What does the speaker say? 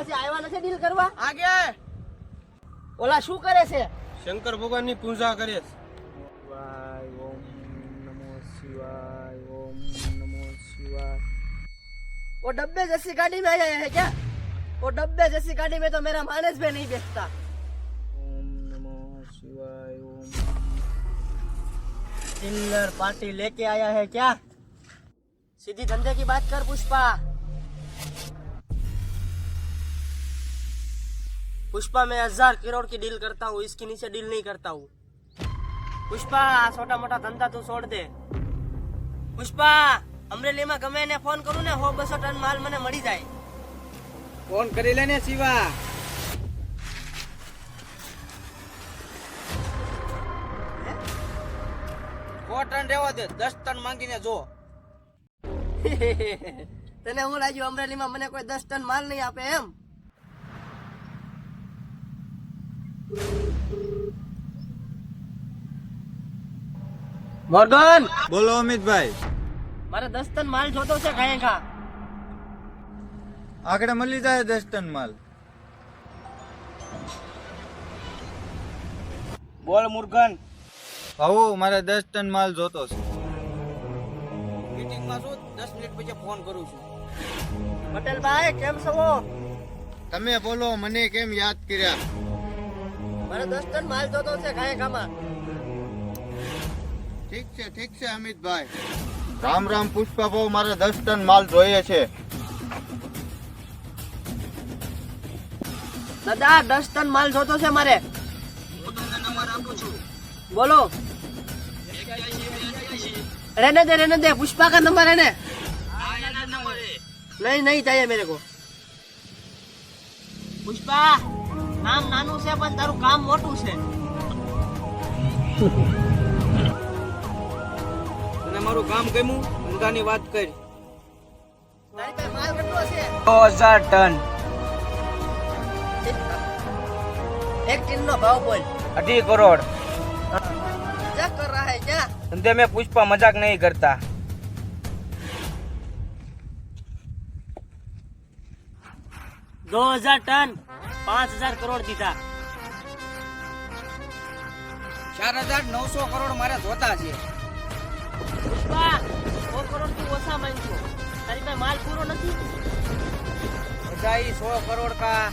આજે આવ્યા નથી ડીલ કરવા? આગે ઓલા શું કરે वो डब्बे जैसी गाड़ी में आया है क्या वो डब्बे जैसी गाड़ी में तो मेरा मानस भी नहीं बेचता चिल्लर पार्टी लेके आया है क्या सीधी धंधे की बात कर पुष्पा पुष्पा मैं हजार करोड़ की डील करता हूँ इसके नीचे डील नहीं करता हूँ પુષ્પા આ છોટા મોટા ધંધા તું છોડ દે પુષ્પા અમરેલીમાં ગમે એને ફોન કરું ને હો બસો ટન માલ મને મળી જાય ફોન કરી લે ને શિવા સો ટન રહેવા દે દસ ટન માંગીને જો તને હું લાગ્યું અમરેલીમાં મને કોઈ દસ ટન માલ નહીં આપે એમ મોર્ગન! બોલો અમિતભાઈ. મારે દસ ટન માલ જોતો છે ખાય ખા. આકડે મળી જાય દસ ટન માલ. બોલ મુર્ગન. ભાऊ મારે દસ ટન માલ જોતો છે. મીટિંગમાં છું દસ મિનિટ પછી ફોન કરું છું. પટેલભાઈ કેમ છો? તમે બોલો મને કેમ યાદ કર્યા? ઠીક છે ઠીક છે અમિતભાઈ. રામ રામ પુષ્પાભાઉ મારે દસ ટન માલ જોઈએ છે. દાદા દસ ટન માલ જોતો છે મારે. બોલો. રહેને દે રહેને દે પુષ્પા કા નંબર રહેને નહીં નહીં चाहिए મેરે કો પુષ્પા. નામ નાનું છે પણ તારું કામ મોટું છે તને મારું કામ ગમ્યું ધંધાની વાત કરી તારી પાસે માલ કેટલો છે સો હજાર ટન એક ટીન નો ભાવ બોલ અઢી કરોડ क्या कर रहा है क्या ધંધે મેં પુષ્પા મજાક નહીં કરતા दो हजार टन પાંચ હજાર કરોડ દીધા. ચાર હજાર નવસો કરોડ મારે જોતા છે. પુષ્પા સો કરોડથી ઓછા માંગ્યો તારી પાસે માલ પૂરો નથી. બધા સો કરોડ કા